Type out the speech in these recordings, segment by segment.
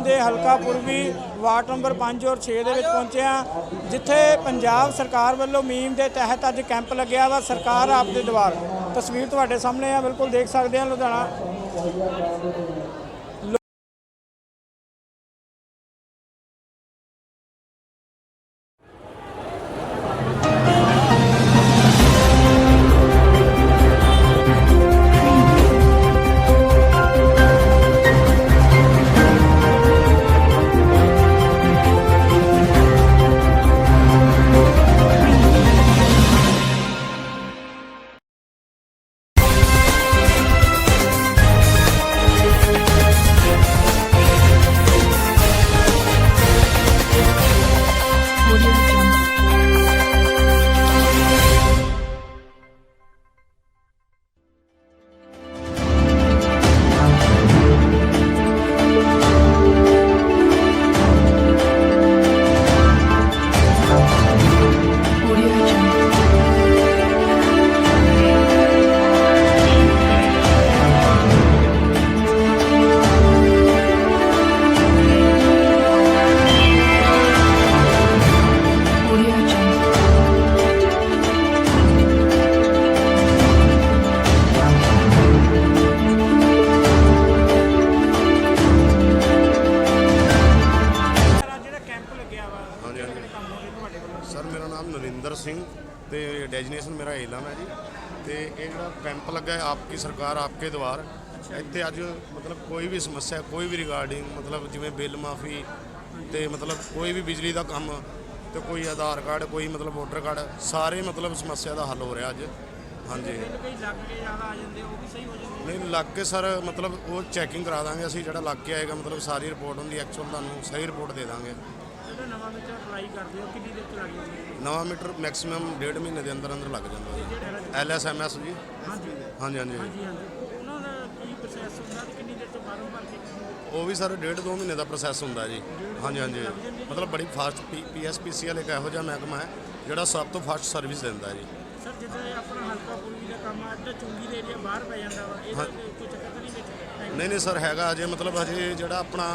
ਦੇ ਹਲਕਾ ਪੂਰਬੀ ਵਾਰਡ ਨੰਬਰ 5 ਔਰ 6 ਦੇ ਵਿੱਚ ਪਹੁੰਚੇ ਹਾਂ, ਜਿੱਥੇ ਪੰਜਾਬ ਸਰਕਾਰ ਵੱਲੋਂ ਮੀਮ ਦੇ ਤਹਿਤ ਅੱਜ ਕੈਂਪ ਲੱਗਿਆ ਵਾ। ਸਰਕਾਰ ਆਪ ਦੇ ਦੁਆਰ। ਤਸਵੀਰ ਤੁਹਾਡੇ ਸਾਹਮਣੇ ਆ, ਬਿਲਕੁਲ ਦੇਖ ਸਕਦੇ ਆ ਲੁਧਿਆਣਾ। ਡੈਜੀਨੇਸ਼ਨ ਮੇਰਾ ਏਲਮ ਹੈ ਜੀ। ਤੇ ਇਹ ਜਿਹੜਾ ਕੈਂਪ ਲੱਗਾ ਹੈ ਆਪਕੀ ਸਰਕਾਰ ਆਪਕੇ ਦਵਾਰ। ਇੱਥੇ ਅੱਜ ਮਤਲਬ ਕੋਈ ਵੀ ਸਮੱਸਿਆ ਕੋਈ ਵੀ ਰਿਗਾਰਡਿੰਗ ਮਤਲਬ ਜਿਵੇਂ ਬਿੱਲ ਮਾਫੀ ਤੇ ਮਤਲਬ ਕੋਈ ਵੀ ਬਿਜਲੀ ਦਾ ਕੰਮ ਤੇ ਕੋਈ ਆਧਾਰ ਕਾਰਡ ਕੋਈ ਮਤਲਬ ਵੋਟਰ ਕਾਰਡ ਸਾਰੇ ਮਤਲਬ ਸਮੱਸਿਆ ਦਾ ਹੱਲ ਹੋ ਰਿਹਾ ਅੱਜ। ਹਾਂਜੀ। ਕਈ ਲੱਗ ਕੇ ਜ਼ਿਆਦਾ ਆ ਜਾਂਦੇ ਉਹ ਵੀ ਸਹੀ ਹੋ ਜਾਂਦੇ? ਨਹੀਂ ਲੱਗ ਕੇ ਸਰ ਮਤਲਬ ਉਹ ਚੈਕਿੰਗ ਕਰਾ ਦਾਂਗੇ ਅਸੀਂ ਜਿਹੜਾ ਲੱਗ ਕੇ ਆਏਗਾ ਮਤਲਬ ਸਾਰੀ ਰਿਪੋਰਟ ਹੁੰਦੀ ਐਕਚੁਅਲ ਤੁਹਾਨੂੰ ਸਹੀ ਰਿਪੋਰਟ ਦੇ ਦਾਂਗੇ। ਜਿਹੜਾ ਨਵਾਂ ਵਿੱਚ ਅਪਲਾਈ ਕਰਦੇ ਹੋ? ਕਿੰਨੀ ਦੇਰ ਚ ਲੱਗ ਜਾਂਦੀ ਨਵਾਂ ਮੀਟਰ ਮੈਕਸਿਮਮ ਡੇਢ ਮਹੀਨੇ ਦੇ ਅੰਦਰ ਅੰਦਰ ਲੱਗ ਜਾਂਦਾ ਜੀ। ਐਲਐਸਐਮਐਸ ਜੀ। ਹਾਂਜੀ। ਹਾਂਜੀ ਹਾਂਜੀ। ਹਾਂਜੀ ਉਹਨਾਂ ਦਾ ਕੀ ਪ੍ਰੋਸੈਸ ਹੁੰਦਾ ਤੇ ਕਿੰਨੀ ਦੇਰ ਚ ਬਾਹਰੋਂ ਭਰ ਕੇ ਉਹ ਵੀ ਸਰ ਡੇਢ ਦੋ ਮਹੀਨੇ ਦਾ ਪ੍ਰੋਸੈਸ ਹੁੰਦਾ ਜੀ। ਹਾਂਜੀ ਹਾਂਜੀ। ਮਤਲਬ ਬੜੀ ਫਾਸਟ ਪੀਐਸਪੀਸੀ ਵਾਲੇ ਇੱਕ ਇਹੋ ਜਿਹਾ ਮਹਿਕਮਾ ਹੈ ਜਿਹੜਾ ਸਭ ਤੋਂ ਫਾਸਟ ਸਰਵਿਸ ਦਿੰਦਾ ਜੀ। ਸਰ ਜਿੱਦਾਂ ਇਹ ਆਪਣਾ ਹਲਕਾ ਪੂਰਬੀ ਦਾ ਕੰਮ ਆ ਅੱਧਾ ਚੁੰਗੀ ਦੇ ਏਰੀਆ ਬਾਹਰ ਪੈ ਜਾਂਦਾ ਵਾ। ਇਹਦਾ ਕੋਈ ਚੱਕਰ ਤਾਂ ਨਹੀਂ ਵਿੱਚ? ਨਹੀਂ ਨਹੀਂ ਸਰ ਹੈਗਾ ਅਜੇ ਮਤਲਬ ਅਜੇ ਜਿਹੜਾ ਆਪਣਾ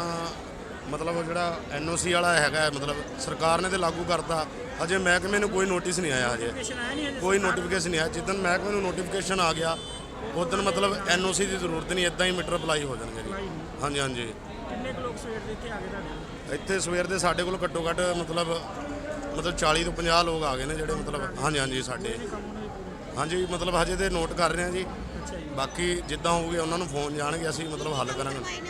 ਮਤਲਬ ਜਿਹੜਾ ਐਨਓਸੀ ਵਾਲਾ ਹੈਗਾ ਮਤਲਬ ਸਰਕਾਰ ਨੇ ਤੇ ਲਾਗੂ ਕਰਤਾ ਅਜੇ ਮਹਿਕਮੇ ਨੂੰ ਕੋਈ ਨੋਟਿਸ ਨਹੀਂ ਆਇਆ ਹਜੇ। ਕੋਈ ਨੋਟੀਫਿਕੇਸ਼ਨ ਨਹੀਂ ਆਇਆ। ਜਿੱਦਨ ਮਹਿਕਮੇ ਨੂੰ ਨੋਟੀਫਿਕੇਸ਼ਨ ਆ ਗਿਆ ਉਦੋਂ ਮਤਲਬ ਐਨਓਸੀ ਦੀ ਜ਼ਰੂਰਤ ਨਹੀਂ ਇਦਾਂ ਹੀ ਮੀਟਰ ਅਪਲਾਈ ਹੋ ਜਾਣਗੇ ਜੀ। ਹਾਂਜੀ ਹਾਂਜੀ। ਕਿੰਨੇ ਕੁ ਲੋਕ ਸਵੇਰ ਦੇ ਇੱਥੇ ਆ ਗਏ ਤੁਹਾਡੇ ਇੱਥੇ ਸਵੇਰ ਦੇ ਸਾਡੇ ਕੋਲ ਘੱਟੋ ਘੱਟ ਮਤਲਬ ਮਤਲਬ 40 ਤੋਂ 50 ਲੋਕ ਆ ਗਏ ਨੇ ਜਿਹੜੇ ਮਤਲਬ ਹਾਂਜੀ ਹਾਂਜੀ ਸਾਡੇ। ਹਾਂਜੀ ਮਤਲਬ ਹਜੇ ਤੇ ਨੋਟ ਕਰ ਰਹੇ ਹਾਂ ਜੀ। ਬਾਕੀ ਜਿੱਦਾਂ ਹੋਊਗੇ ਉਹਨਾਂ ਨੂੰ ਫੋਨ ਜਾਣਗੇ ਅਸੀਂ ਮਤਲਬ ਹੱਲ ਕਰਾਂਗੇ।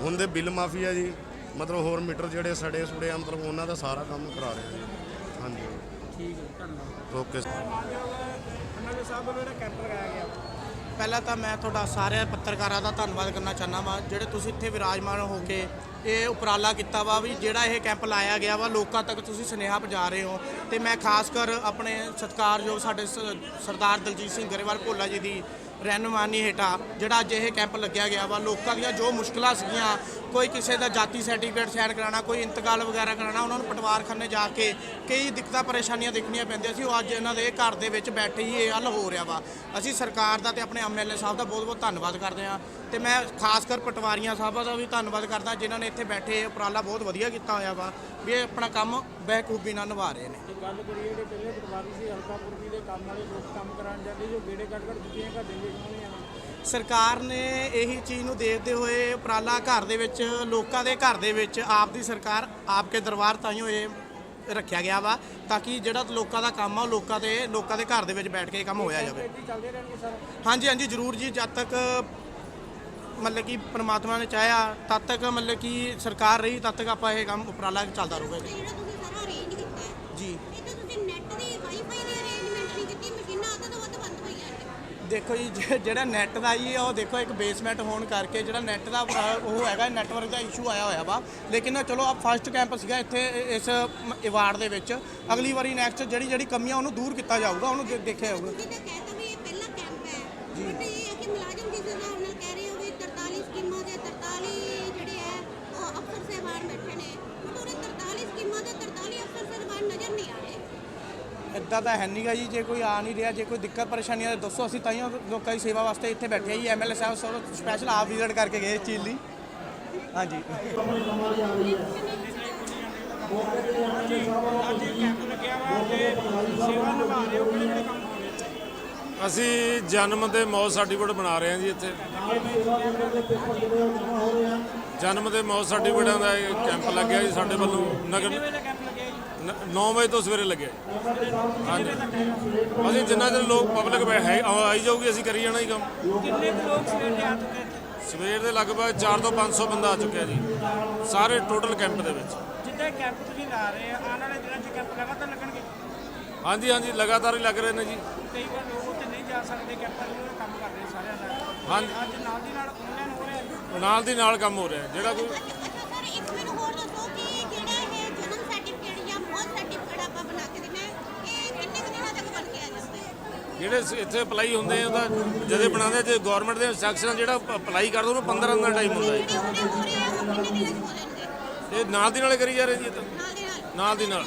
ਹੁਣ ਦੇ ਬਿੱਲ ਮਾਫੀ ਆ ਜੀ। ਮਤਲਬ ਹੋਰ ਮੀਟਰ ਜਿਹੜੇ ਸੜੇ ਸੁੜੇ ਆ ਮਤਲਬ ਉਹਨਾਂ ਦਾ ਸਾਰਾ ਕੰਮ ਕਰਾ ਰਹੇ ਆ ਜੀ। ਹਾਂਜੀ। ਠੀਕ ਹੈ ਧੰਨਵਾਦ। ਓਕੇ ਸਾਹਿਬ ਵੱਲੋਂ ਜਿਹੜਾ ਕੈਂਪ ਲਗਾਇਆ ਗਿਆ। ਪਹਿਲਾਂ ਤਾਂ ਮੈਂ ਤੁਹਾਡਾ ਸਾਰੇ ਪੱਤਰਕਾਰਾਂ ਦਾ ਧੰਨਵਾਦ ਕਰਨਾ ਚਾਹੁੰਦਾ ਵਾਂ ਜਿਹੜੇ ਤੁਸੀਂ ਇੱਥੇ ਵਿਰਾਜਮਾਨ ਹੋ ਕੇ ਇਹ ਉਪਰਾਲਾ ਕੀਤਾ ਵਾ ਵੀ ਜਿਹੜਾ ਇਹ ਕੈਂਪ ਲਾਇਆ ਗਿਆ ਵਾ ਲੋਕਾਂ ਤੱਕ ਤੁਸੀਂ ਸੁਨੇਹਾ ਪਹੁੰਚਾ ਰਹੇ ਹੋ। ਤੇ ਮੈਂ ਖਾਸ ਕਰ ਆਪਣੇ ਸਤਿਕਾਰਯੋਗ ਸਾਡੇ ਸਰਦਾਰ ਦਲਜੀਤ ਸਿੰਘ ਗਰੇਵਾਲ ਭੋਲਾ ਜੀ ਦੀ ਰਹਿਨੁਮਾਨੀ ਹੇਠਾਂ, ਜਿਹੜਾ ਅੱਜ ਇਹ ਕੈਂਪ ਲੱਗਿਆ ਗਿਆ ਵਾ, ਲੋਕਾਂ ਦੀਆਂ ਜੋ ਮੁਸ਼ਕਲਾਂ ਸੀਗੀਆਂ, ਕੋਈ ਕਿਸੇ ਦਾ ਜਾਤੀ ਸਰਟੀਫਿਕੇਟ ਸਾਈਨ ਕਰਾਉਣਾ, ਕੋਈ ਇੰਤਕਾਲ ਵਗੈਰਾ ਕਰਾਉਣਾ, ਉਹਨਾਂ ਨੂੰ ਪਟਵਾਰਖਾਨੇ ਜਾ ਕੇ ਕਈ ਦਿੱਕਤਾਂ, ਪਰੇਸ਼ਾਨੀਆਂ ਦੇਖਣੀਆਂ ਪੈਂਦੀਆਂ ਸੀ, ਉਹ ਅੱਜ ਇਹਨਾਂ ਦੇ ਘਰ ਦੇ ਵਿੱਚ ਬੈਠੇ ਹੀ ਇਹ ਹੱਲ ਹੋ ਰਿਹਾ ਵਾ। ਅਸੀਂ ਸਰਕਾਰ ਦਾ ਤੇ ਆਪਣੇ ਐਮਐਲਏ ਸਾਹਿਬ ਦਾ ਬਹੁਤ ਬਹੁਤ ਧੰਨਵਾਦ ਕਰਦੇ ਹਾਂ। ਤੇ ਮੈਂ ਖਾਸ ਕਰ ਪਟਵਾਰੀਆਂ ਸਾਹਿਬਾਂ ਦਾ ਵੀ ਧੰਨਵਾਦ ਕਰਦਾ, ਜਿਨ੍ਹਾਂ ਨੇ ਇੱਥੇ ਬੈਠੇ ਇਹ ਉਪਰਾਲਾ ਬਹੁਤ ਵਧੀਆ ਕੀਤਾ ਹੋਇਆ ਵਾ, ਵੀ ਇਹ ਆਪਣਾ ਕੰਮ ਬਹਿਕੂਬੀ ਨਾਲ ਨਿਭਾ ਰਹੇ ਨੇ। ਗੱਲ ਕਰੀਏ ਜਿਹੜੇ ਪਹਿਲੇ ਪਟਵਾਰੀ ਸੀ ਹਲਕਾ ਦੇ ਕੰਮ ਵਾਲੇ, ਲੋਕ ਕੰਮ ਕਰਾਉਣ ਜਾਂਦੇ ਜੋ ਗੇੜੇ ਕੱਢ ਕੱਢ ਦਿੱਤੀਆਂ ਘਰ ਦਿੰਦੇ ਸਰਕਾਰ ਨੇ ਇਹੀ ਚੀਜ਼ ਨੂੰ ਦੇਖਦੇ ਹੋਏ ਉਪਰਾਲਾ ਘਰ ਦੇ ਵਿੱਚ ਲੋਕਾਂ ਦੇ ਘਰ ਦੇ ਵਿੱਚ ਆਪ ਦੀ ਸਰਕਾਰ ਆਪ ਕੇ ਦਰਬਾਰ ਤਾਈਓ ਇਹ ਰੱਖਿਆ ਗਿਆ ਵਾ ਤਾਂ ਕਿ ਜਿਹੜਾ ਲੋਕਾਂ ਦਾ ਕੰਮ ਆ ਉਹ ਲੋਕਾਂ ਦੇ ਲੋਕਾਂ ਦੇ ਘਰ ਦੇ ਵਿੱਚ ਬੈਠ ਕੇ ਇਹ ਕੰਮ ਹੋਇਆ ਜਾਵੇ। ਹਾਂਜੀ ਹਾਂਜੀ ਜ਼ਰੂਰ ਜੀ ਜਦ ਤੱਕ ਮਤਲਬ ਕਿ ਪ੍ਰਮਾਤਮਾ ਨੇ ਚਾਹਿਆ ਤਦ ਤੱਕ ਮਤਲਬ ਕਿ ਸਰਕਾਰ ਰਹੀ ਤਦ ਤੱਕ ਆਪਾਂ ਇਹ ਕੰਮ ਉਪਰਾਲਾ ਚੱਲਦਾ ਰਹੂਗਾ ਜੀ ਜਿਹੜਾ ਤੁਸੀਂ ਸਾਰਾ ਅਰੇਂਜ ਕੀਤਾ ਹੈ ਜੀ ਇਹ ਤਾਂ ਤੁਸੀਂ ਨੈਟ ਦੀ ਵਾਈਫਾਈ ਦੀ ਅਰੇਂਜਮੈਂਟ ਨਹੀਂ ਕੀਤੀ ਮਸ਼ੀਨਾਂ ਅੱਧ ਤੋਂ ਵੱਧ ਬੰਦ ਹੋਈਆਂ ਨੇ ਦੇਖੋ ਜੀ ਜੇ- ਜਿਹੜਾ ਨੈੱਟ ਦਾ ਜੀ ਉਹ ਦੇਖੋ ਇੱਕ ਬੇਸਮੈਂਟ ਹੋਣ ਕਰਕੇ ਜਿਹੜਾ ਨੈੱਟ ਦਾ ਅ, ਉਹ ਹੈਗਾ ਨੈਟਵਰਕ ਦਾ ਇਸ਼ੂ ਆਇਆ ਹੋਇਆ ਵਾ। ਲੇਕਿਨ ਚਲੋ ਆ ਫਸਟ ਕੈਂਪ ਸੀਗਾ ਇੱਥੇ ਇ- ਇਸ ਇਵਾਰਡ ਦੇ ਵਿੱਚ। ਅਗਲੀ ਵਾਰੀ ਨੈਕਸਟ ਜਿਹੜੀ ਜਿਹੜੀ ਕਮੀਆਂ ਉਹਨੂੰ ਦੂਰ ਕੀਤਾ ਜਾਊਗਾ ਉਹਨੂੰ ਦੇ- ਦੇਖਿਆ ਜਾਊਗਾ। ਇੱਦਾਂ ਤਾਂ ਹੈ ਨਹੀਂਗਾ ਜੀ, ਜੇ ਕੋਈ ਆ ਨਹੀਂ ਰਿਹਾ, ਜੇ ਕੋਈ ਦਿੱਕਤ ਪਰੇਸ਼ਾਨੀ ਆ ਤਾਂ ਦੱਸੋ ਅਸੀਂ ਤਾਈਓ ਲੋਕਾਂ ਦੀ ਸੇਵਾ ਵਾਸਤੇ ਇੱਥੇ ਬੈਠੇ ਹਾਂ ਜੀ ਐਮਐਲਏ ਸਾਹਿਬ ਸਪੈਸ਼ਲ ਆਪ ਵਿਜ਼ਿਟ ਕਰਕੇ ਗਏ ਇਸ ਚੀਜ਼ ਲਈ। ਹਾਂਜੀ। ਅਸੀਂ ਜਨਮ ਦੇ ਮੌਤ ਸਰਟੀਫਿਕੇਟ ਬਣਾ ਰਹੇ ਹਾਂ ਜੀ ਇੱਥੇ। ਜਨਮ ਦੇ ਮੌਤ ਸਰਟੀਫਿਕੇਟਾਂ ਦਾ ਇਹ ਕੈਂਪ ਲੱਗਿਆ ਜੀ ਸਾਡੇ ਵੱਲੋਂ, ਨਗਰ ਕਿਹੜੇ ਕੈਂਪ ਲੱਗਿਆ ਜੀ 9 ਵਜੇ ਤੋਂ ਸਵੇਰੇ ਲੱਗਿਆ ਜੀ। ਹਾਂਜੀ। ਅਸੀਂ ਜਿੰਨਾ ਚਿਰ ਲੋਕ ਪਬਲਿਕ ਹੈ ਆਈ ਜਾਊਗੀ ਅਸੀਂ ਕਰੀ ਜਾਣਾ ਹੀ ਕੰਮ। ਕਿੰਨੇ ਲੋਕ ਸਵੇਰ ਦੇ ਆ ਚੁੱਕੇ? ਸਵੇਰ ਦੇ ਲਗਭਗ 4 ਤੋਂ 500 ਬੰਦਾ ਆ ਚੁੱਕਿਆ ਜੀ। ਸਾਰੇ ਟੋਟਲ ਕੈਂਪ ਦੇ ਵਿੱਚ। ਜਿੱਦਾਂ ਕੈਂਪ ਤੁਸੀਂ ਲਾ ਰਹੇ ਆ ਆਉਣ ਵਾਲੇ ਦਿਨਾਂ 'ਚ ਕੈਂਪ ਲਗਾਤਾਰ ਲੱਗਣਗੇ? ਹਾਂਜੀ ਹਾਂਜੀ ਲਗਾਤਾਰ ਹੀ ਲੱਗ ਰਹੇ ਨੇ ਜੀ। ਕਈ ਵਾਰ ਲੋਕ ਉੱਥੇ ਨਹੀਂ ਜਾ ਸਕਦੇ ਕੈਂਪਾਂ ਦਾ ਕੰਮ ਕਰ ਰਹੇ ਸਾਰਿਆਂ ਦਾ। ਹਾਂਜੀ। ਅੱਜ ਨਾਲ ਦੀ ਨਾਲ ਆਨਲਾਈਨ ਹੋ ਰਿਹਾ। ਨਾਲ ਦੀ ਨਾਲ ਕੰਮ ਹੋ ਰਿਹਾ ਜਿਹੜਾ ਕੋਈ ਅੱਛਾ ਸਰ ਇੱਕ ਮੈਨੂੰ ਹੋਰ ਦੱਸੋ ਕਿ ਜਿਹੜਾ ਇਹ ਜਨਮ ਸਰਟੀਫਿਕੇਟ ਜਾਂ ਮੌਤ ਸਰਟੀਫਿਕੇਟ ਆਪਾਂ ਬਣਾ ਕੇ ਦਿੰਦੇ ਹਾਂ, ਇਹ ਕਿੰਨੇ ਕੁ ਦਿਨਾਂ ਤੱਕ ਬਣ ਕੇ ਆ ਜਾਂਦਾ ਹੈ ਜਿਹੜੇ ਇੱਥੇ ਅਪਲਾਈ ਹੁੰਦੇ ਆ ਉਹਦਾ ਜਦੇ ਬਣਾਉਂਦੇ ਆ, ਗਵਰਨਮੈਂਟ ਦੇ ਇੰਸਟਰਕਸ਼ਨ ਜਿਹੜਾ ਅਪਲਾਈ ਕਰਦਾ ਉਹਨੂੰ 15 ਦਿਨ ਦਾ ਟਾਈਮ ਹੁੰਦਾ ਹੈ। ਇਹ ਨਾਲ ਦੀ ਨਾਲੇ ਕਰੀ ਜਾ ਰਹੇ ਜੀ ਤਾਂ। ਨਾਲ ਦੀ ਨਾਲ।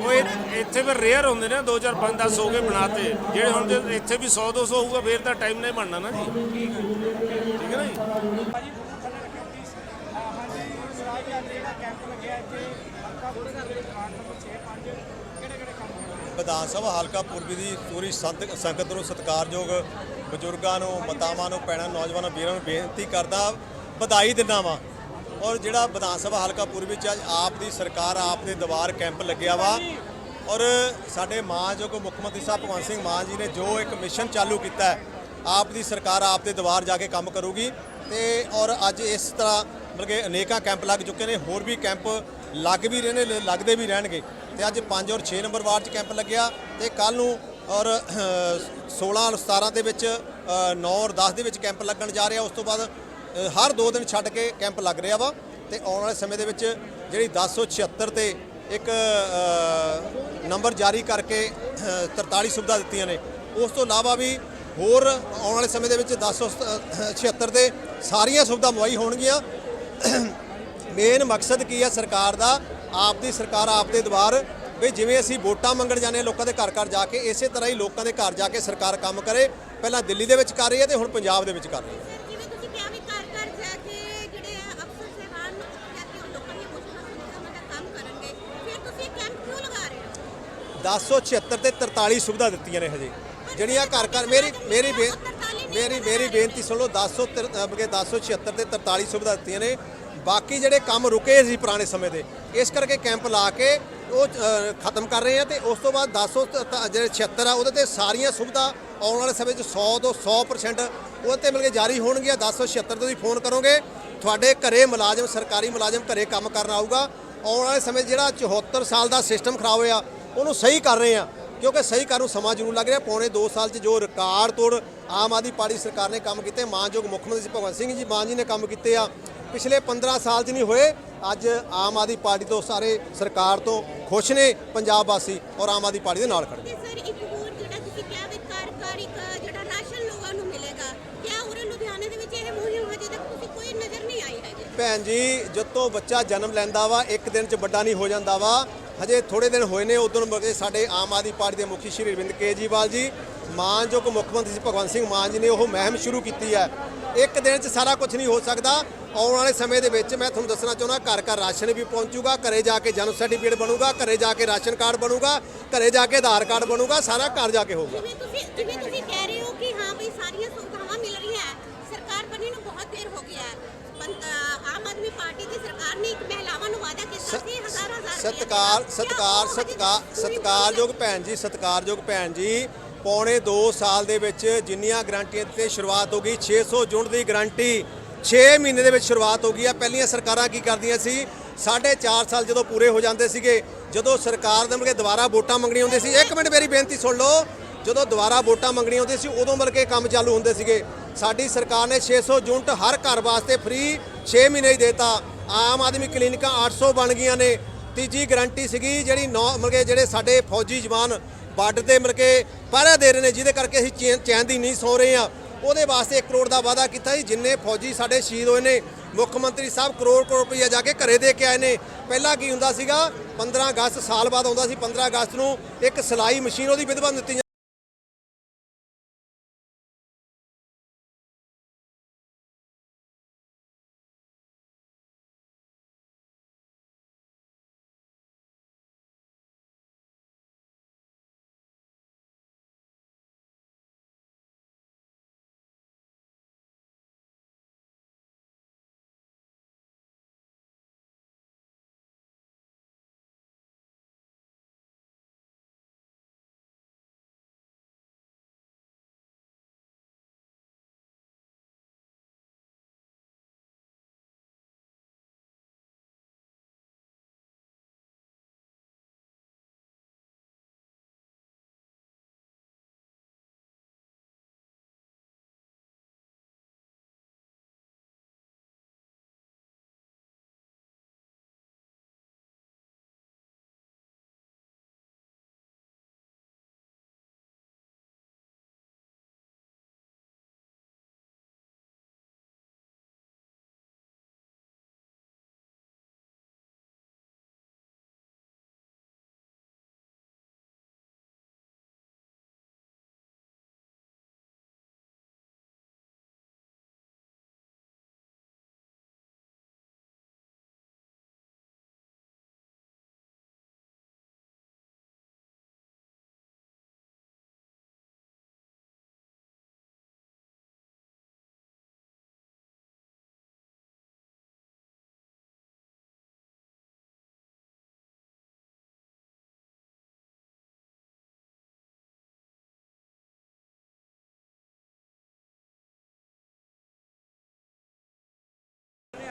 ਉਹ ਇੱਥੇ ਫਿਰ ਰੇਅਰ ਹੁੰਦੇ ਨੇ 2 4 5 10 ਹੋ ਗਏ ਬਣਾਤੇ। ਜਿਹੜੇ ਹੁਣ ਜੇ ਇੱਥੇ ਵੀ 100 200 ਹੋਊਗਾ ਫਿਰ ਤਾਂ ਟਾਈਮ ਨਹੀਂ ਬਣਨਾ ਨਾ ਜੀ। ਠੀਕ ਹੈ ਨਾ ਜੀ? ਹਾਂਜੀ ਜਿਹੜਾ ਕੈਂਪ ਲੱਗਿਆ ਇੱਥੇ। ਵਿਧਾਨ ਸਭਾ ਹਲਕਾ ਪੂਰਬੀ ਦੀ ਪੂਰੀ ਸੰਤ ਸੰਗਤ ਨੂੰ ਸਤਿਕਾਰਯੋਗ ਬਜ਼ੁਰਗਾਂ ਨੂੰ, ਮਾਤਾਵਾਂ ਨੂੰ, ਭੈਣਾਂ, ਨੌਜਵਾਨਾਂ, ਵੀਰਾਂ ਨੂੰ ਬੇਨਤੀ ਕਰਦਾ, ਵਧਾਈ ਦਿੰਦਾ ਵਾਂ। ਔਰ ਜਿਹੜਾ ਵਿਧਾਨ ਸਭਾ ਹਲਕਾ ਪੂਰਬੀ ਚ ਅੱਜ ਆਪ ਦੀ ਸਰਕਾਰ, ਆਪ ਦੇ ਦਵਾਰ ਕੈਂਪ ਲੱਗਿਆ ਵਾ। ਔਰ ਸਾਡੇ ਮਾਨਯੋਗ ਮੁੱਖ ਮੰਤਰੀ ਸਾਹਿਬ ਭਗਵੰਤ ਸਿੰਘ ਮਾਨ ਜੀ ਨੇ ਜੋ ਇੱਕ ਮਿਸ਼ਨ ਚਾਲੂ ਕੀਤਾ ਆਪ ਦੀ ਸਰਕਾਰ ਆਪ ਦੇ ਦਵਾਰ ਜਾ ਕੇ ਕੰਮ ਕਰੂਗੀ। ਤੇ ਔਰ ਅੱਜ ਇਸ ਤਰ੍ਹਾਂ ਮਤਲਬ ਕਿ ਅਨੇਕਾਂ ਕੈਂਪ ਲੱਗ ਚੁੱਕੇ ਨੇ, ਹੋਰ ਵੀ ਕੈਂਪ ਲੱਗ ਵੀ ਰਹੇ ਨੇ ਲੱਗਦੇ ਵੀ ਰਹਿਣਗੇ। ਤੇ ਅੱਜ 5 ਔਰ 6 ਨੰਬਰ ਵਾਰਡ 'ਚ ਕੈਂਪ ਲੱਗਿਆ ਤੇ ਕੱਲ ਨੂੰ ਔਰ ਅਹ, 16 ਔਰ 17 ਦੇ ਵਿੱਚ 9 ਔਰ 10 ਦੇ ਵਿੱਚ ਕੈਂਪ ਲੱਗਣ ਜਾ ਰਿਹਾ। ਉਸ ਤੋਂ ਬਾਅਦ ਹਰ 2 ਦਿਨ ਛੱਡ ਕੇ ਕੈਂਪ ਲੱਗ ਰਿਹਾ ਵਾ ਤੇ ਆਉਣ ਵਾਲੇ ਸਮੇਂ ਦੇ ਵਿੱਚ ਜਿਹੜੀ 1076 ਤੇ ਇੱਕ ਨੰਬਰ ਜਾਰੀ ਕਰਕੇ ਅਹ, 43 ਸੁਵਿਧਾ ਦਿੱਤੀਆਂ ਨੇ। ਉਸ ਤੋਂ ਇਲਾਵਾ ਵੀ ਹੋਰ ਆਉਣ ਵਾਲੇ ਸਮੇਂ ਦੇ ਵਿੱਚ 1076 ਤੇ ਸਾਰੀਆਂ ਸੁਵਿਧਾ ਮੁਹੱਈਆ ਹੋਣਗੀਆਂ। ਮੇਨ ਮਕਸਦ ਕੀ ਹੈ ਸਰਕਾਰ ਦਾ? ਆਪ ਦੀ ਸਰਕਾਰ ਆਪ ਦੇ ਦਵਾਰ ਵੀ ਜਿਵੇਂ ਅਸੀਂ ਵੋਟਾਂ ਮੰਗਣ ਜਾਂਦੇ ਹਾਂ ਲੋਕਾਂ ਦੇ ਘਰ ਘਰ ਜਾ ਕੇ ਇਸੇ ਤਰ੍ਹਾਂ ਹੀ ਲੋਕਾਂ ਦੇ ਘਰ ਜਾ ਕੇ ਸਰਕਾਰ ਕੰਮ ਕਰੇ। ਪਹਿਲਾਂ ਦਿੱਲੀ ਦੇ ਵਿੱਚ ਕਰ ਰਹੀ ਹੈ ਤੇ ਹੁਣ ਪੰਜਾਬ ਦੇ ਵਿੱਚ ਕਰ ਰਹੀ ਹੈ। ਸਰ ਜਿਵੇਂ ਤੁਸੀਂ ਕਿਹਾ ਵੀ ਘਰ ਘਰ ਜਾ ਕੇ ਜਿਹੜੇ ਅਫਸਰ ਸਹਿਬਾਨ ਨੂੰ ਜਾ ਕੇ ਉਹ ਲੋਕਾਂ ਦੀਆਂ ਮੁਸ਼ਕਲਾਂ ਸੁਣਨ ਦਾ ਕੰਮ ਕਰਨਗੇ। ਫਿਰ ਤੁਸੀਂ ਇਹ ਕੈਂਪ ਕਿਉਂ ਲਗਾ ਰਹੇ ਹੋ? 1076 ਤੇ 43 ਸੁਵਿਧਾ ਦਿੱਤੀਆਂ ਨੇ ਹਜੇ। ਜਿਹੜੀਆਂ ਘਰ ਘਰ ਮੇਰੀ ਮੇਰੀ ਮੇਰੀ ਮੇਰੀ ਬੇਨਤੀ ਸੁਣ ਲਓ 10 1076 ਤੇ 43 ਸੁਵਿਧਾ ਦਿੱਤੀਆਂ ਨੇ। ਬਾਕੀ ਜਿਹੜੇ ਕੰਮ ਰੁਕੇ ਸੀ ਪੁਰਾਣੇ ਸਮੇਂ ਦੇ, ਇਸ ਕਰਕੇ ਕੈਂਪ ਲਾ ਕੇ ਉਹ ਖਤਮ ਕਰ ਰਹੇ ਆ ਤੇ ਉਸ ਤੋਂ ਬਾਅਦ 10 ਜਿਹੜੇ 76 ਆ, ਉਹਦੇ ਤੇ ਸਾਰੀਆਂ ਸੁਵਿਧਾ ਆਉਣ ਵਾਲੇ ਸਮੇਂ 'ਚ 100 ਤੋਂ 100% ਉਹਦੇ ਤੇ ਮਿਲ ਕੇ ਜਾਰੀ ਹੋਣਗੀਆਂ। 1076 ਤੋਂ ਤੁਸੀਂ ਫੋਨ ਕਰੋਗੇ, ਤੁਹਾਡੇ ਘਰੇ ਮੁਲਾਜ਼ਮ, ਸਰਕਾਰੀ ਮੁਲਾਜ਼ਮ ਘਰੇ ਕੰਮ ਕਰਨ ਆਊਗਾ। ਆਉਣ ਵਾਲੇ ਸਮੇਂ ਜਿਹੜਾ 74 ਸਾਲ ਦਾ ਸਿਸਟਮ ਖਰਾਬ ਹੋਇਆ, ਉਹਨੂੰ ਸਹੀ ਕਰ ਰਹੇ ਆ, ਕਿਉਂਕਿ ਸਹੀ ਕਰਨ ਨੂੰ ਸਮਾਂ ਜ਼ਰੂਰ ਲੱਗ ਰਿਹਾ। ਪੌਣੇ 2 ਸਾਲ 'ਚ ਜੋ ਰਿਕਾਰਡ ਤੋੜ ਆਮ ਆਦਮੀ ਪਾਰਟੀ ਸਰਕਾਰ ਨੇ ਕੰਮ ਕੀਤੇ, ਮਾਨਯੋਗ ਮੁੱਖ ਮੰਤਰੀ ਭਗਵੰਤ ਸਿੰਘ ਜੀ, ਮਾਨ ਜੀ ਨੇ ਕੰਮ ਕੀਤੇ ਆ। ਪਿਛਲੇ 15 ਸਾਲ 'ਚ ਨਹੀਂ ਹੋਏ ਅੱਜ ਆਮ ਆਦਮੀ ਪਾਰਟੀ ਤੋਂ ਸਾਰੇ ਸਰਕਾਰ ਤੋਂ ਖੁਸ਼ ਨੇ ਪੰਜਾਬ ਵਾਸੀ ਔਰ ਆਮ ਆਦਮੀ ਪਾਰਟੀ ਦੇ ਨਾਲ ਖੜੇ ਨੇ। ਸਰ ਇੱਕ ਹੋਰ ਜਿਹੜਾ ਤੁਸੀਂ ਕਿਹਾ ਵੀ ਇੱਕ ਜਿਹੜਾ ਰਾਸ਼ਨ ਲੋਕਾਂ ਨੂੰ ਮਿਲੇਗਾ ਕਿਆ ਉਰੇ ਲੁਧਿਆਣੇ ਦੇ ਵਿੱਚ ਇਹ ਮੁਹਿੰਮ ਹਜੇ ਤੱਕ ਤੁਸੀਂ ਕੋਈ ਨਜ਼ਰ ਨਹੀਂ ਆਈ ਹੈਗੀ ਭੈਣ ਜੀ ਜਦੋਂ ਬੱਚਾ ਜਨਮ ਲੈਂਦਾ ਵਾ ਇੱਕ ਦਿਨ 'ਚ ਵੱਡਾ ਨਹੀਂ ਹੋ ਜਾਂਦਾ ਵਾ ਹਜੇ ਥੋੜੇ ਦਿਨ ਹੋਏ ਨੇ ਉਦੋਂ ਸਾਡੇ ਆਮ ਆਦਮੀ ਪਾਰਟੀ ਦੇ ਮੁਖੀ ਸ਼੍ਰੀ ਅਰਵਿੰਦ ਕੇਜਰੀਵਾਲ ਜੀ ਮਾਨਯੋਗ ਮੁੱਖ ਮੰਤਰੀ ਜੀ ਭਗਵੰਤ ਸਿੰਘ ਮਾਨ ਜੀ ਨੇ ਉਹ ਮਹਿਮ ਸ਼ੁਰੂ ਕੀਤੀ ਹੈ। ਇੱਕ ਦਿਨ 'ਚ ਸਾਰਾ ਕੁਝ ਨਹੀਂ ਹੋ ਸਕਦਾ। ਆਉਣ ਵਾਲੇ ਸਮੇਂ ਦੇ ਵਿੱਚ ਮੈਂ ਤੁਹਾਨੂੰ ਦੱਸਣਾ ਚਾਹੁੰਦਾ ਘਰ ਘਰ ਰਾਸ਼ਨ ਵੀ ਪਹੁੰਚੂਗਾ ਘਰੇ ਜਾ ਕੇ ਜਨਮ ਸਰਟੀਫਿਕੇਟ ਬਣੂਗਾ ਘਰੇ ਜਾ ਕੇ ਰਾਸ਼ਨ ਕਾਰਡ ਬਣੂਗਾ ਘਰੇ ਜਾ ਕੇ ਆਧਾਰ ਕਾਰਡ ਬਣੂਗਾ ਸਾਰਾ ਘਰ ਜਾ ਕੇ ਹੋਊਗਾ। ਜਿਵੇਂ ਤੁਸੀਂ ਜਿਵੇਂ ਤੁਸੀਂ ਕਹਿ ਰਹੇ ਹੋ ਕਿ ਹਾਂ ਵੀ ਸਾਰੀਆਂ ਸੁਵਿਧਾਵਾਂ ਮਿਲ ਰਹੀਆਂ ਹੈ ਸਰਕਾਰ ਬਣੀ ਨੂੰ ਬਹੁਤ ਦੇਰ ਹੋ ਗਿਆ ਆਮ ਆਦਮੀ ਪਾਰਟੀ ਦੀ ਸਰਕਾਰ ਨੇ ਇੱਕ ਮਹਿਲਾਵਾਂ ਨੂੰ ਵਾਅਦਾ ਕੀਤਾ ਸੀ ਹਜ਼ਾਰ ਹਜ਼ਾਰ ਸਤਕਾਰ। ਸਤਕਾਰ ਸਤਕਾਰ ਸਤਕਾਰਯੋਗ ਭੈਣ ਜੀ ਸਤਕਾਰਯੋਗ ਭੈਣ ਜੀ ਪੌਣੇ 2 ਸਾਲ ਦੇ ਵਿੱਚ ਜਿੰਨੀਆਂ ਗਰੰਟੀਆਂ ਤੇ ਸ਼ੁਰੂਆਤ ਹੋ ਗਈ 600 ਯੂਨਿਟ ਦੀ ਗਰੰਟੀ 6 ਮਹੀਨੇ ਦੇ ਵਿੱਚ ਸ਼ੁਰੂਆਤ ਹੋ ਗਈ ਆ। ਪਹਿਲੀਆਂ ਸਰਕਾਰਾਂ ਕੀ ਕਰਦੀਆਂ ਸੀ, ਸਾਢੇ 4 ਸਾਲ ਜਦੋਂ ਪੂਰੇ ਹੋ ਜਾਂਦੇ ਸੀਗੇ, ਜਦੋਂ ਸਰਕਾਰ ਦੇ ਮੁਰਗੇ ਦੁਬਾਰਾ ਵੋਟਾਂ ਮੰਗਣੀਆਂ ਹੁੰਦੀਆਂ ਸੀ, ਇੱਕ ਮਿੰਟ ਮੇਰੀ ਬੇਨਤੀ ਸੁਣ ਲਓ, ਜਦੋਂ ਦੁਬਾਰਾ ਵੋਟਾਂ ਮੰਗਣੀਆਂ ਹੁੰਦੀਆਂ ਸੀ, ਉਦੋਂ ਮਿਲ ਕੇ ਕੰਮ ਚਾਲੂ ਹੁੰਦੇ ਸੀਗੇ। ਸਾਡੀ ਸਰਕਾਰ ਨੇ 600 ਯੂਨਿਟ ਹਰ ਘਰ ਵਾਸਤੇ ਫ੍ਰੀ 6 ਮਹੀਨੇ ਹੀ ਦੇਤਾ। ਆਮ ਆਦਮੀ ਕਲੀਨਿਕਾਂ 800 ਬਣ ਗਈਆਂ ਨੇ। ਤੀਜੀ ਗਰੰਟੀ ਸੀਗੀ ਜਿਹੜੀ ਨੌ ਮਤਲਬ ਕਿ ਜਿਹੜੇ ਸਾਡੇ ਫੌਜੀ ਜਵਾਨ ਬਾਰਡਰ ਤੇ ਮਿਲ ਕੇ ਪਹਿਰਾ ਦੇ ਰਹੇ ਨੇ, ਜਿਹਦੇ ਕਰਕੇ ਅਸੀਂ ਚੈਨ- ਚੈਨ ਦੀ ਨਹੀਂ ਸੌ ਰਹੇ ਆ ਉਹਦੇ ਵਾਸਤੇ 1 ਕਰੋੜ ਦਾ ਵਾਅਦਾ ਕੀਤਾ ਸੀ ਜਿੰਨੇ ਫੌਜੀ ਸਾਡੇ ਸ਼ਹੀਦ ਹੋਏ ਨੇ। ਮੁੱਖ ਮੰਤਰੀ ਸਾਹਿਬ ਕਰੋੜ ਕਰੋੜ ਰੁਪਈਆ ਜਾ ਕੇ ਘਰੇ ਦੇ ਕੇ ਆਏ ਨੇ। ਪਹਿਲਾਂ ਕੀ ਹੁੰਦਾ ਸੀਗਾ 15 ਅਗਸਤ, ਸਾਲ ਬਾਅਦ ਆਉਂਦਾ ਸੀ 15 ਅਗਸਤ ਨੂੰ ਇੱਕ ਸਿਲਾਈ ਮਸ਼ੀਨ ਉਹਦੀ ਵਿਧਵਾ ਨੂੰ ਦਿੱਤੀ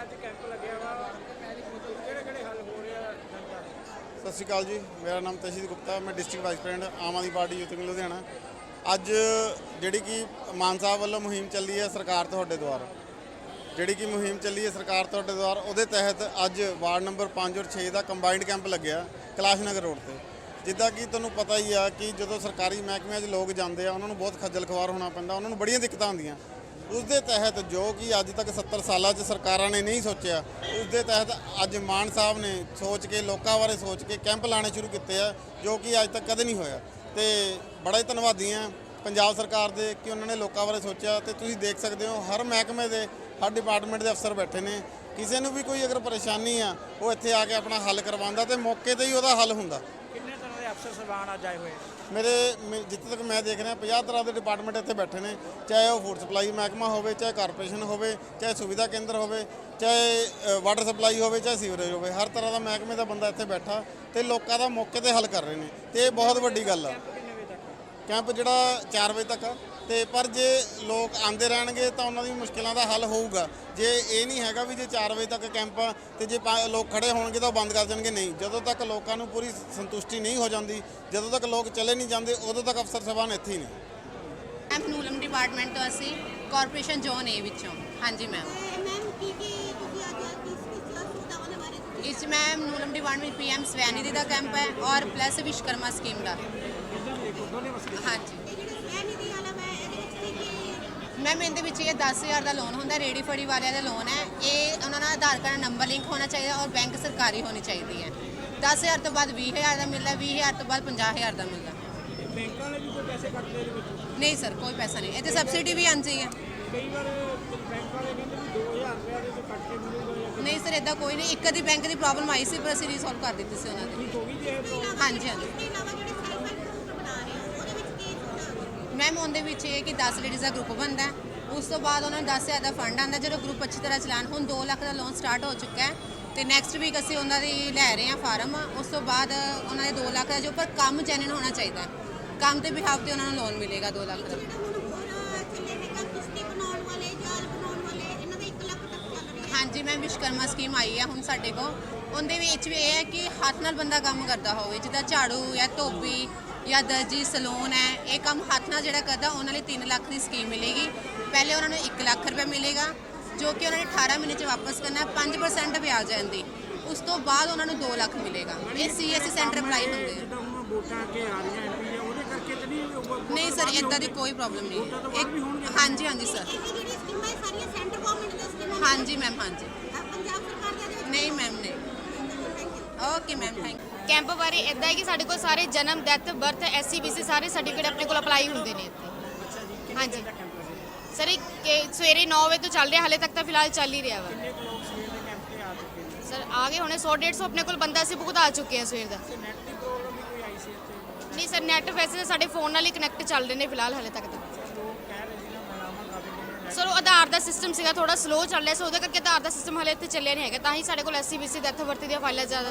ਅੱਜ ਕੈਂਪ ਲੱਗਿਆ ਵਾ। ਕਿਹੜੇ ਕਿਹੜੇ ਹੱਲ ਹੋ ਰਿਹਾ ਜਨਤਾ ਦੇ? ਸਤਿ ਸ਼੍ਰੀ ਅਕਾਲ ਜੀ। ਮੇਰਾ ਨਾਮ ਤਸ਼ੀਦ ਗੁਪਤਾ। ਮੈਂ district vice president Aam Aadmi Party, youth wing Ludhiana. ਅੱਜ ਜਿਹੜੀ ਕਿ ਮਾਨ ਸਾਹਿਬ ਵੱਲੋਂ ਮੁਹਿੰਮ ਚੱਲੀ ਹੈ ਸਰਕਾਰ ਤੁਹਾਡੇ ਦੁਆਰਾ। ਜਿਹੜੀ ਕਿ ਮੁਹਿੰਮ ਚੱਲੀ ਹੈ ਸਰਕਾਰ ਤੁਹਾਡੇ ਦੁਆਰਾ, ਉਹਦੇ ਤਹਿਤ ਅੱਜ ਵਾਰਡ ਨੰਬਰ 5 ਔਰ 6 ਦਾ ਕੰਬਾਈਨਡ ਕੈਂਪ ਲੱਗਿਆ ਕੈਲਾਸ਼ ਨਗਰ ਰੋਡ ਤੇ। ਜਿੱਦਾਂ ਕਿ ਤੁਹਾਨੂੰ ਪਤਾ ਹੀ ਆ ਕਿ ਜਦੋਂ ਸਰਕਾਰੀ ਮਹਿਕਮਿਆਂ 'ਚ ਲੋਕ ਜਾਂਦੇ ਆ, ਉਹਨਾਂ ਨੂੰ ਬਹੁਤ ਖੱਜਲ ਖਵਾਰ ਹੋਣਾ ਪੈਂਦਾ, ਉਹਨਾਂ ਨੂੰ ਬੜੀਆਂ ਦਿੱਕਤਾਂ ਆਉਂਦੀਆਂ ਉਸ ਦੇ ਤਹਿਤ ਜੋ ਕਿ ਅੱਜ ਤੱਕ 70 ਸਾਲਾਂ 'ਚ ਸਰਕਾਰਾਂ ਨੇ ਨਹੀਂ ਸੋਚਿਆ ਉਸ ਦੇ ਤਹਿਤ ਅੱਜ ਮਾਨ ਸਾਹਿਬ ਨੇ ਸੋਚ ਕੇ, ਲੋਕਾਂ ਬਾਰੇ ਸੋਚ ਕੇ ਕੈਂਪ ਲਾਣੇ ਸ਼ੁਰੂ ਕੀਤੇ ਆ, ਜੋ ਕਿ ਅੱਜ ਤੱਕ ਕਦੇ ਨਹੀਂ ਹੋਇਆ। ਤੇ ਬੜਾ ਹੀ ਧੰਨਵਾਦੀ ਆ ਪੰਜਾਬ ਸਰਕਾਰ ਦੇ ਕਿ ਉਹਨਾਂ ਨੇ ਲੋਕਾਂ ਬਾਰੇ ਸੋਚਿਆ ਤੇ ਤੁਸੀਂ ਦੇਖ ਸਕਦੇ ਹੋ, ਹਰ ਮਹਿਕਮੇ ਦੇ, ਹਰ ਡਿਪਾਰਟਮੈਂਟ ਦੇ ਅਫਸਰ ਬੈਠੇ ਨੇ। ਕਿਸੇ ਨੂੰ ਵੀ ਕੋਈ ਅਗਰ ਪਰੇਸ਼ਾਨੀ ਆ, ਉਹ ਇੱਥੇ ਆ ਕੇ ਆਪਣਾ ਹੱਲ ਕਰਵਾਉਂਦਾ ਤੇ ਮੌਕੇ ਤੇ ਹੀ ਉਹਦਾ ਹੱਲ ਹੁੰਦਾ। ਅਫਸਰ ਸਰਬਾਨ ਅੱਜ ਆਏ ਹੋਏ ਆ? ਮੇਰੇ ਮੇ- ਜਿੱਥੇ ਤੱਕ ਮੈਂ ਦੇਖ ਰਿਹਾ 50 ਤਰ੍ਹਾਂ ਦੇ ਡਿਪਾਰਟਮੈਂਟ ਇੱਥੇ ਬੈਠੇ ਨੇ। ਚਾਹੇ ਉਹ ਫੂਡ ਸਪਲਾਈ ਮਹਿਕਮਾ ਹੋਵੇ, ਚਾਹੇ ਕਾਰਪੋਰੇਸ਼ਨ ਹੋਵੇ, ਚਾਹੇ ਸੁਵਿਧਾ ਕੇਂਦਰ ਹੋਵੇ, ਚਾਹੇ ਵਾਟਰ ਸਪਲਾਈ ਹੋਵੇ, ਚਾਹੇ ਸੀਵਰੇਜ ਹੋਵੇ, ਹਰ ਤਰ੍ਹਾਂ ਦਾ ਮਹਿਕਮੇ ਦਾ ਬੰਦਾ ਇੱਥੇ ਬੈਠਾ ਤੇ ਲੋਕਾਂ ਦਾ ਮੌਕੇ ਤੇ ਹੱਲ ਕਰ ਰਹੇ ਨੇ। ਤੇ ਇਹ ਬਹੁਤ ਵੱਡੀ ਗੱਲ ਆ। ਕੈਂਪ ਜਿਹੜਾ 4 ਵਜੇ ਤੱਕ ਆ। ਤੇ ਪਰ ਜੇ ਲੋਕ ਆਂਦੇ ਰਹਿਣਗੇ ਤਾਂ ਉਹਨਾਂ ਦੀ ਮੁਸ਼ਕਿਲਾਂ ਦਾ ਹੱਲ ਹੋਊਗਾ। ਜੇ ਇਹ ਨਹੀਂ ਹੈਗਾ ਵੀ ਜੇ 4 ਵਜੇ ਤੱਕ ਕੈਂਪ ਆ ਤੇ ਜੇ ਪਾ- ਲੋਕ ਖੜੇ ਹੋਣਗੇ ਤਾਂ ਉਹ ਬੰਦ ਕਰ ਦੇਣਗੇ। ਨਹੀਂ ਜਦੋਂ ਤੱਕ ਲੋਕਾਂ ਨੂੰ ਪੂਰੀ ਸੰਤੁਸ਼ਟੀ ਨਹੀਂ ਹੋ ਜਾਂਦੀ ਜਦੋਂ ਤੱਕ ਲੋਕ ਚਲੇ ਨਹੀਂ ਜਾਂਦੇ ਉਦੋਂ ਤੱਕ ਅਫਸਰ ਸਾਹਿਬਾਨ ਇੱਥੇ ਹੀ ਨੇ। ਮੈਮ ਨੂਲਮ ਡਿਪਾਰਟਮੈਂਟ ਤੋਂ ਅਸੀਂ ਕਾਰਪੋਰੇਸ਼ਨ ਜ਼ੋਨ ਏ ਵਿੱਚੋਂ। ਹਾਂਜੀ ਮੈਮ। ਮੈਮ ਕੀ ਕੀ ਤੁਸੀਂ ਅੱਜ ਕਿਸ ਕਿਸ ਸੁਵਿਧਾਵਾਂ ਦੇ ਬਾਰੇ ਇਸ ma'am NULM department PM Svanidhi ਦਾ ਕੈਂਪ ਹੈ ਔਰ ਪਲੱਸ ਵਿਸ਼ਕਰਮਾ ਸਕੀਮ ਦਾ। ਹਾਂਜੀ। ਇਹ ਜਿਹੜੇ ਮੈਮ ਇਹਦੇ ਵਿੱਚ ਇਹ 10000 ਦਾ ਲੋਨ ਹੁੰਦਾ ਰੇੜੀ ਫੜੀ ਵਾਲਿਆਂ ਦਾ ਲੋਨ ਹੈ। ਇਹ ਉਹਨਾਂ ਨਾਲ ਆਧਾਰ ਕਾਰਡ ਨੰਬਰ ਲਿੰਕ ਹੋਣਾ ਚਾਹੀਦਾ ਔਰ ਬੈਂਕ ਸਰਕਾਰੀ ਹੋਣੀ ਚਾਹੀਦੀ ਹੈ। 10000 ਤੋਂ ਬਾਅਦ 20000 ਦਾ ਮਿਲਦਾ 20000 ਤੋਂ ਬਾਅਦ 50000 ਦਾ ਮਿਲਦਾ। ਬੈਂਕਾਂ ਵਾਲੇ ਵੀ ਕੋਈ ਪੈਸੇ ਕੱਟਦੇ ਇਹਦੇ ਵਿੱਚ ਨਹੀਂ ਸਰ, ਕੋਈ ਪੈਸਾ ਨਹੀਂ। ਇਹ ਤੇ ਸਬਸਿਡੀ ਵੀ ਆਉਂਦੀ ਹੈ। ਕਈ ਵਾਰ ਬੈਂਕ ਵਾਲੇ ਕਹਿੰਦੇ ਵੀ 2000 ਰੁਪਏ ਦੇ ਤੋਂ ਕੱਟ ਕੇ ਮਿਲੂਗਾ ਜਾਂ ਨਹੀਂ ਸਰ ਇਦਾਂ ਕੋਈ ਨਹੀਂ। ਇੱਕ ਅੱਧੀ ਬੈਂਕ ਦੀ ਪ੍ਰੋਬਲਮ ਆਈ ਸੀ ਪਰ ਅਸੀਂ ਰੀਸੋਲਵ ਕਰ ਦਿੱਤੀ ਸੀ ਉਹਨਾਂ ਦੀ। ਹੋ ਗਈ ਜੀ ਹਾਂਜੀ ਹਾਂਜੀ ਇਸ ਤੋਂ ਇਲਾਵਾ ਜਿਹੜੇ ਸੈਲਫ ਹੈਲਪ ਗਰੁੱਪ ਬਣਾ ਰਹੇ ਹੋ ਉਹਦੇ ਵਿੱਚ ਕੀ ਸੁਵਿਧਾ ਮੈਮ ਉਹਦੇ ਵਿੱਚ ਇਹ ਕਿ 10 ਲੇਡੀਜ਼ ਦਾ ਗਰੁੱਪ ਬਣਦਾ ਉਸ ਤੋਂ ਬਾਅਦ ਉਹਨਾਂ ਨੂੰ 10000 ਦਾ ਫੰਡ ਆਉਂਦਾ ਜਦੋਂ ਗਰੁੱਪ ਅੱਛੀ ਤਰ੍ਹਾਂ ਚਲਾਣ ਹੁਣ 2 ਲੱਖ ਦਾ ਲੋਨ ਸਟਾਰਟ ਹੋ ਚੁੱਕਾ ਹੈ ਤੇ ਨੈਕਸਟ ਵੀਕ ਅਸੀਂ ਉਹਨਾਂ ਦੀ ਲੈ ਰਹੇ ਹਾਂ ਫਾਰਮ। ਉਸ ਤੋਂ ਬਾਅਦ ਉਹਨਾਂ ਦੇ 2 ਲੱਖ ਦਾ ਜੋ, ਪਰ ਕੰਮ ਜੈਨੂਇਨ ਹੋਣਾ ਚਾਹੀਦਾ ਕੰਮ ਦੇ ਬਿਹਾਫ ਤੇ ਉਹਨਾਂ ਨੂੰ ਲੋਨ ਮਿਲੇਗਾ 2 ਲੱਖ ਦਾ ਜਿਹੜਾ ਹੁਣ ਹੋਰ ਚੱਲੇ ਹੈਗਾ ਕਿਸ਼ਤੀ ਬਣਾਉਣ ਵਾਲੇ ਜਾਲ ਬਣਾਉਣ ਵਾਲੇ ਇਹਨਾਂ ਦਾ 1 ਲੱਖ ਤੱਕ ਚੱਲ ਰਿਹਾ ਹਾਂਜੀ ਮੈਮ ਵਿਸ਼ਕਰਮਾ ਸਕੀਮ ਆਈ ਹੈ ਹੁਣ ਸਾਡੇ ਕੋਲ। ਉਹਦੇ ਵਿੱਚ ਵੀ ਇਹ ਹੈ ਕਿ ਹੱਥ ਨਾਲ ਬੰਦਾ ਕੰਮ ਕਰਦਾ ਹੋਵੇ ਜਿੱਦਾਂ ਝਾੜੂ ਜਾਂ ਧੋਬੀ ਜਾਂ ਦਰਜੀ ਸਲੂਨ ਹੈ ਇਹ ਕੰਮ ਹੱਥ ਨਾਲ ਜਿਹੜਾ ਕਰਦਾ ਉਹਨਾਂ ਲਈ 3 ਲੱਖ ਦੀ ਸਕੀਮ ਮਿਲੇਗੀ। ਪਹਿਲੇ ਉਹਨਾਂ ਨੂੰ 1 ਲੱਖ ਰੁਪਏ ਮਿਲੇਗਾ ਜੋ ਕਿ ਉਹਨਾਂ ਨੇ 18 ਮਹੀਨੇ ਚ ਵਾਪਸ ਕਰਨਾ ਹੈ, 5% ਵਿਆਜ ਆਉਂਦੀ ਉਸ ਤੋਂ ਬਾਅਦ ਉਹਨਾਂ ਨੂੰ 2 ਲੱਖ ਮਿਲੇਗਾ। ਇਹ ਸੀਐਸਸੀ ਸੈਂਟਰ ਅਪਲਾਈ ਹੁੰਦੇ ਆ। ਜਿੱਦਾਂ ਹੁਣ ਵੋਟਾਂ ਅੱਗੇ ਆ ਰਹੀਆਂ ਐਮਪੀ ਦੀਆਂ ਉਹਦੇ ਕਰਕੇ ਤਾਂ ਨਹੀਂ ਸਰ ਇਦਾਂ ਦੀ ਕੋਈ ਪ੍ਰੋਬਲਮ ਨਹੀਂ। ਹਾਂਜੀ ਹਾਂਜੀ ਸਰ। ਇਹ ਜਿਹੜੀ ਸਕੀਮਾਂ ਇਹ ਸਾਰੀਆਂ ਸੈਂਟਰ ਗਵਰਨਮੈਂਟ ਦੀਆਂ ਸਕੀਮਾਂ ਹਾਂਜੀ ਮੈਮ ਹਾਂਜੀ। ਪੰਜਾਬ ਸਰਕਾਰ ਦੇ ਵਿੱਚ ਨਹੀਂ ਮੈਮ ਨਹੀਂ। Okay ma'am thank you camp ਬਾਰੇ ਇਦਾਂ ਹੈ ਕਿ ਸਾਡੇ ਕੋਲ ਸਾਰੇ ਜਨਮ ਡੈਥ ਬਰਥ ਐਸਸੀਬੀਸੀ ਸਾਰੇ ਸਰਟੀਫਿਕੇਟ ਆਪਣੇ ਕੋਲ ਅਪਲਾਈ ਹੁੰਦੇ ਨੇ ਇੱਥੇ। ਹਾਂਜੀ। ਸਰ ਇਹ ਕਿ ਸਵੇਰੇ 9 ਵਜੇ ਤੋਂ ਚੱਲ ਰਿਹਾ ਹਲੇ ਤੱਕ ਤਾਂ ਫਿਲਹਾਲ ਚੱਲ ਹੀ ਰਿਹਾ ਵਾ। ਕਿੰਨੇ ਕੁ ਲੋਕ ਸਵੇਰ ਦੇ ਕੈਂਪ ਤੇ ਆ ਚੁੱਕੇ ਨੇ? ਸਰ ਆ ਗਏ ਹੁਣੇ 100 150 ਆਪਣੇ ਕੋਲ ਬੰਦਾ ਅਸੀਂ ਭੁਗਤਾ ਚੁੱਕੇ ਹਾਂ ਸਵੇਰ ਦਾ। ਤੇ ਨੈਟ ਦੀ ਪ੍ਰੋਬਲਮ ਵੀ ਕੋਈ ਆਈ ਸੀ ਇੱਥੇ? ਨਹੀਂ ਸਰ ਨੈਟ ਵੈਸੇ ਤਾਂ ਸਾਡੇ ਫੋਨ ਨਾਲ ਹੀ ਕਨੈਕਟ ਚੱਲ ਰਹੇ ਨੇ ਫਿਲਹਾਲ ਹਲੇ ਤੱਕ ਤਾਂ ਲੋਕ ਕਹਿ ਰਹੇ ਸੀ ਨਾ ਮਹਿਲਾਵਾਂ ਕਾਫੀ ਜਿਵੇਂ ਸਰ ਉਹ ਆਧਾਰ ਦਾ ਸਿਸਟਮ ਸੀਗਾ ਥੋੜਾ ਸਲੋ ਚੱਲ ਰਿਹਾ ਸੀ, ਉਹਦੇ ਕਰਕੇ ਆਧਾਰ ਦਾ ਸਿਸਟਮ ਹਲੇ ਇੱਥੇ ਚੱਲਿਆ ਨਹੀਂ ਹੈਗਾ, ਤਾਂ ਹੀ ਸਾਡੇ ਕੋਲ ਐਸਸੀਬੀਸੀ ਡੈਥ ਵਰਤੀ ਦੀਆਂ ਫਾਈਲਾਂ ਜ਼ਿਆਦਾ